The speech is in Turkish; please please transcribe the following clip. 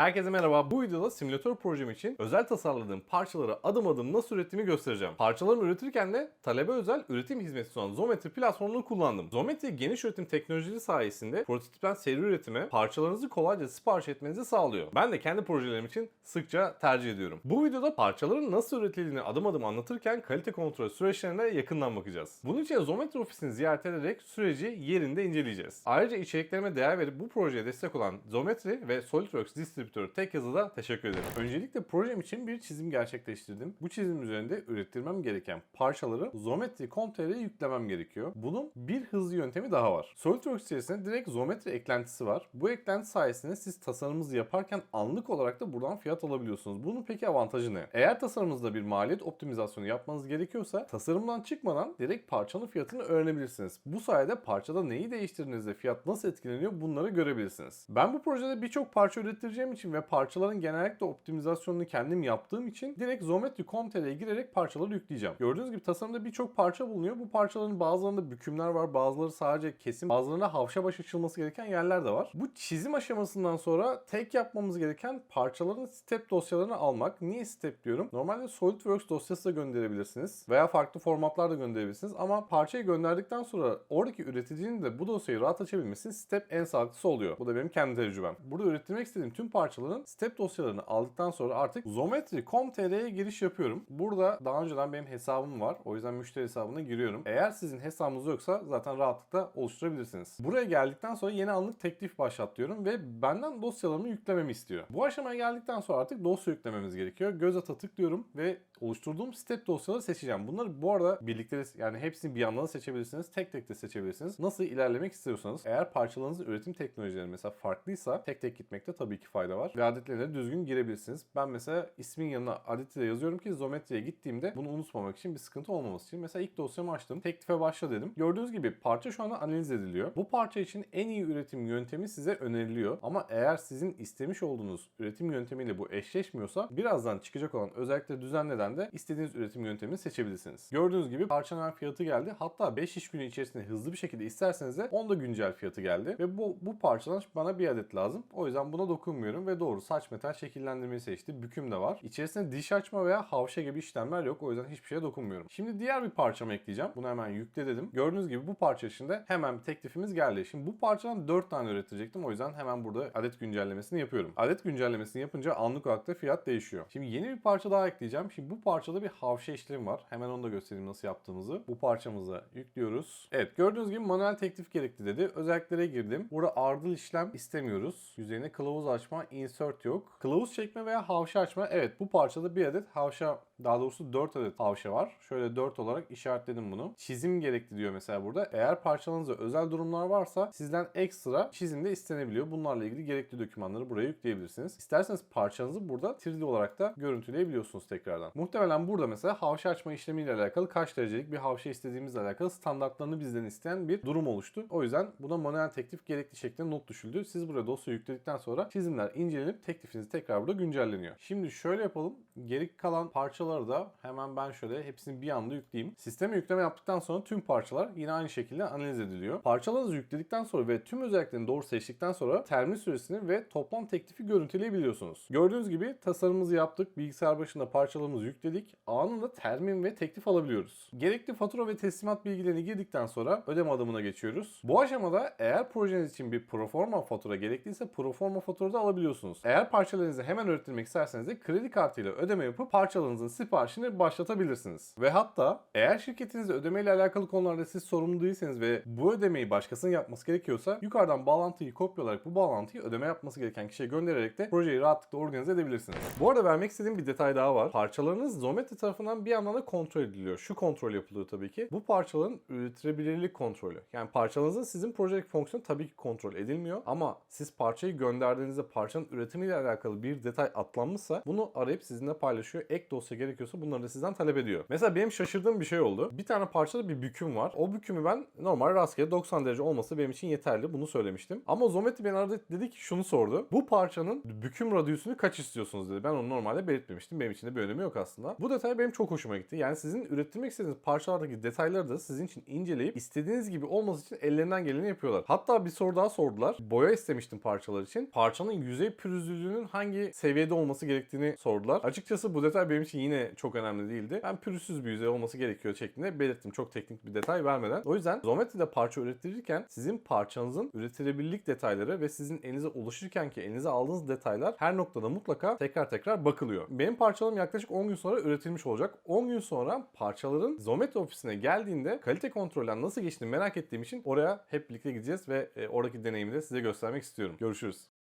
Herkese merhaba. Bu videoda simülatör projem için özel tasarladığım parçaları adım adım nasıl ürettiğimi göstereceğim. Parçalarımı üretirken de talebe özel üretim hizmeti sunan Zometri platformunu kullandım. Zometri geniş üretim teknolojileri sayesinde prototipten seri üretime parçalarınızı kolayca sipariş etmenizi sağlıyor. Ben de kendi projelerim için sıkça tercih ediyorum. Bu videoda parçaların nasıl üretildiğini adım adım anlatırken kalite kontrol süreçlerine yakından bakacağız. Bunun için Zometri ofisini ziyaret ederek süreci yerinde inceleyeceğiz. Ayrıca içeriklerime değer verip bu projeye destek olan Zometri ve SolidWorks distribütörü tek yazıda teşekkür ederim. Öncelikle projem için bir çizim gerçekleştirdim. Bu çizim üzerinde ürettirmem gereken parçaları Zometri.com.tr'ye yüklemem gerekiyor. Bunun bir hızlı yöntemi daha var. SolidWorks içerisinde direkt Zometri eklentisi var. Bu eklenti sayesinde siz tasarımınızı yaparken anlık olarak da buradan fiyat alabiliyorsunuz. Bunun peki avantajı ne? Eğer tasarımınızda bir maliyet optimizasyonu yapmanız gerekiyorsa tasarımdan çıkmadan direkt parçanın fiyatını öğrenebilirsiniz. Bu sayede parçada neyi değiştirdiğinizde fiyat nasıl etkileniyor bunları görebilirsiniz. Ben bu projede birçok parça ürettireceğim için ve parçaların genellikle optimizasyonunu kendim yaptığım için direkt Zometri.com.tr'ye girerek parçaları yükleyeceğim. Gördüğünüz gibi tasarımda birçok parça bulunuyor. Bu parçaların bazılarında bükümler var, bazıları sadece kesim, bazılarında havşa baş açılması gereken yerler de var. Bu çizim aşamasından sonra tek yapmamız gereken parçaların step dosyalarını almak. Niye step diyorum? Normalde SolidWorks dosyası da gönderebilirsiniz veya farklı formatlar da gönderebilirsiniz ama parçayı gönderdikten sonra oradaki üreticinin de bu dosyayı rahat açabilmesi step en sağlıklısı oluyor. Bu da benim kendi tecrübem. Burada ürettirmek istediğim tüm parçaların step dosyalarını aldıktan sonra artık Zometri.com.tr'ye giriş yapıyorum. Burada daha önceden benim hesabım var. O yüzden müşteri hesabına giriyorum. Eğer sizin hesabınız yoksa zaten rahatlıkla oluşturabilirsiniz. Buraya geldikten sonra yeni anlık teklif başlat diyorum ve benden dosyalarımı yüklememi istiyor. Bu aşamaya geldikten sonra artık dosya yüklememiz gerekiyor. Göz ata tıklıyorum ve oluşturduğum step dosyaları seçeceğim. Bunları bu arada birlikte yani hepsini bir yandan da seçebilirsiniz. Tek tek de seçebilirsiniz. Nasıl ilerlemek istiyorsanız eğer parçalarınızın üretim teknolojileri mesela farklıysa tek tek gitmekte tabii ki fayda var. Ve adetlerine düzgün girebilirsiniz. Ben mesela ismin yanına adeti de yazıyorum ki Zometri'ye gittiğimde bunu unutmamak için bir sıkıntı olmaması için. Mesela ilk dosyamı açtım. Teklife başla dedim. Gördüğünüz gibi parça şu anda analiz ediliyor. Bu parça için en iyi üretim yöntemi size öneriliyor. Ama eğer sizin istemiş olduğunuz üretim yöntemiyle bu eşleşmiyorsa birazdan çıkacak olan özellikleri düzenleden de istediğiniz üretim yöntemini seçebilirsiniz. Gördüğünüz gibi parçanın fiyatı geldi. Hatta 5 iş günü içerisinde hızlı bir şekilde isterseniz de onda güncel fiyatı geldi. Ve bu, bu parçadan bana bir adet lazım. O yüzden buna dokunmuyorum ve doğru saç metal şekillendirmeyi seçti. Büküm de var. İçerisinde diş açma veya havşa gibi işlemler yok. O yüzden hiçbir şeye dokunmuyorum. Şimdi diğer bir parçamı ekleyeceğim. Bunu hemen yükle dedim. Gördüğünüz gibi bu parça içinde hemen teklifimiz geldi. Şimdi bu parçadan 4 tane üretecektim. O yüzden hemen burada adet güncellemesini yapıyorum. Adet güncellemesini yapınca anlık olarak da fiyat değişiyor. Şimdi yeni bir parça daha ekleyeceğim. Şimdi bu parçada bir havşa işlemi var. Hemen onu da göstereyim nasıl yaptığımızı. Bu parçamıza yüklüyoruz. Evet gördüğünüz gibi manuel teklif gerekli dedi. Özelliklere girdim. Burada ardıl işlem istemiyoruz. Yüzeyine kılavuz açma, insert yok. Kılavuz çekme veya havşa açma. Evet bu parçada bir adet havşa daha doğrusu 4 adet havşa var. Şöyle 4 olarak işaretledim bunu. Çizim gerekli diyor mesela burada. Eğer parçalarınızda özel durumlar varsa sizden ekstra çizim de istenebiliyor. Bunlarla ilgili gerekli dokümanları buraya yükleyebilirsiniz. İsterseniz parçanızı burada 3D olarak da görüntüleyebiliyorsunuz tekrardan. Muhtemelen burada mesela havşa açma işlemiyle alakalı kaç derecelik bir havşa istediğimizle alakalı standartlarını bizden isteyen bir durum oluştu. O yüzden buna manuel teklif gerekli şeklinde not düşüldü. Siz buraya dosya yükledikten sonra çizimler incelenip teklifiniz tekrar burada güncelleniyor. Şimdi şöyle yapalım. Geri kalan parçaları da hemen ben şöyle hepsini bir anda yükleyeyim. Sisteme yükleme yaptıktan sonra tüm parçalar yine aynı şekilde analiz ediliyor. Parçalarınızı yükledikten sonra ve tüm özelliklerini doğru seçtikten sonra termin süresini ve toplam teklifi görüntüleyebiliyorsunuz. Gördüğünüz gibi tasarımımızı yaptık. Bilgisayar başında parçalarımızı yükledik. Anında termin ve teklif alabiliyoruz. Gerekli fatura ve teslimat bilgilerini girdikten sonra ödeme adımına geçiyoruz. Bu aşamada eğer projeniz için bir proforma fatura gerekliyse proforma fatura alabiliyorsunuz. Eğer parçalarınızı hemen ürettirmek isterseniz de kredi kartıyla ödeme yapıp parçalarınızın siparişini başlatabilirsiniz. Ve hatta eğer şirketinizde ödeme ile alakalı konularda siz sorumlu değilseniz ve bu ödemeyi başkasının yapması gerekiyorsa yukarıdan bağlantıyı kopyalayarak bu bağlantıyı ödeme yapması gereken kişiye göndererek de projeyi rahatlıkla organize edebilirsiniz. Bu arada vermek istediğim bir detay daha var. Parçalarınız Zometri tarafından bir yandan da kontrol ediliyor. Şu kontrol yapılıyor tabii ki. Bu parçaların üretilebilirlik kontrolü. Yani parçalarınızın sizin projedeki fonksiyonu tabii ki kontrol edilmiyor ama siz parçayı gönderdiğinizde parçanın üretimiyle alakalı bir detay atlanmışsa bunu arayıp sizinle paylaşıyor. Ek dosya gerekiyorsa bunları da sizden talep ediyor. Mesela benim şaşırdığım bir şey oldu. Bir tane parçada bir büküm var. O bükümü ben normal rastgele 90 derece olması benim için yeterli. Bunu söylemiştim. Ama Zometri beni aradı dedi ki şunu sordu. Bu parçanın büküm radyüsünü kaç istiyorsunuz dedi. Ben onu normalde belirtmemiştim. Benim için de bir önemi yok aslında. Bu detay benim çok hoşuma gitti. Yani sizin ürettirmek istediğiniz parçalardaki detayları da sizin için inceleyip istediğiniz gibi olması için ellerinden geleni yapıyorlar. Hatta bir soru daha sordular. Boya istemiştim parçalar için. Parçanın yüzey pürüzlülüğünün hangi seviyede olması gerektiğini sordular. Açıkçası bu detay benim için yine çok önemli değildi. Ben pürüzsüz bir yüzey olması gerekiyor şeklinde belirttim. Çok teknik bir detay vermeden. O yüzden Zometri'de parça ürettirirken sizin parçanızın üretilebilirlik detayları ve sizin elinize ulaşırken ki elinize aldığınız detaylar her noktada mutlaka tekrar tekrar bakılıyor. Benim parçalarım yaklaşık 10 gün sonra üretilmiş olacak. 10 gün sonra parçaların Zometri ofisine geldiğinde kalite kontrolden nasıl geçtiğini merak ettiğim için oraya hep birlikte gideceğiz ve e, oradaki deneyimi de size göstermek istiyorum. Görüşürüz.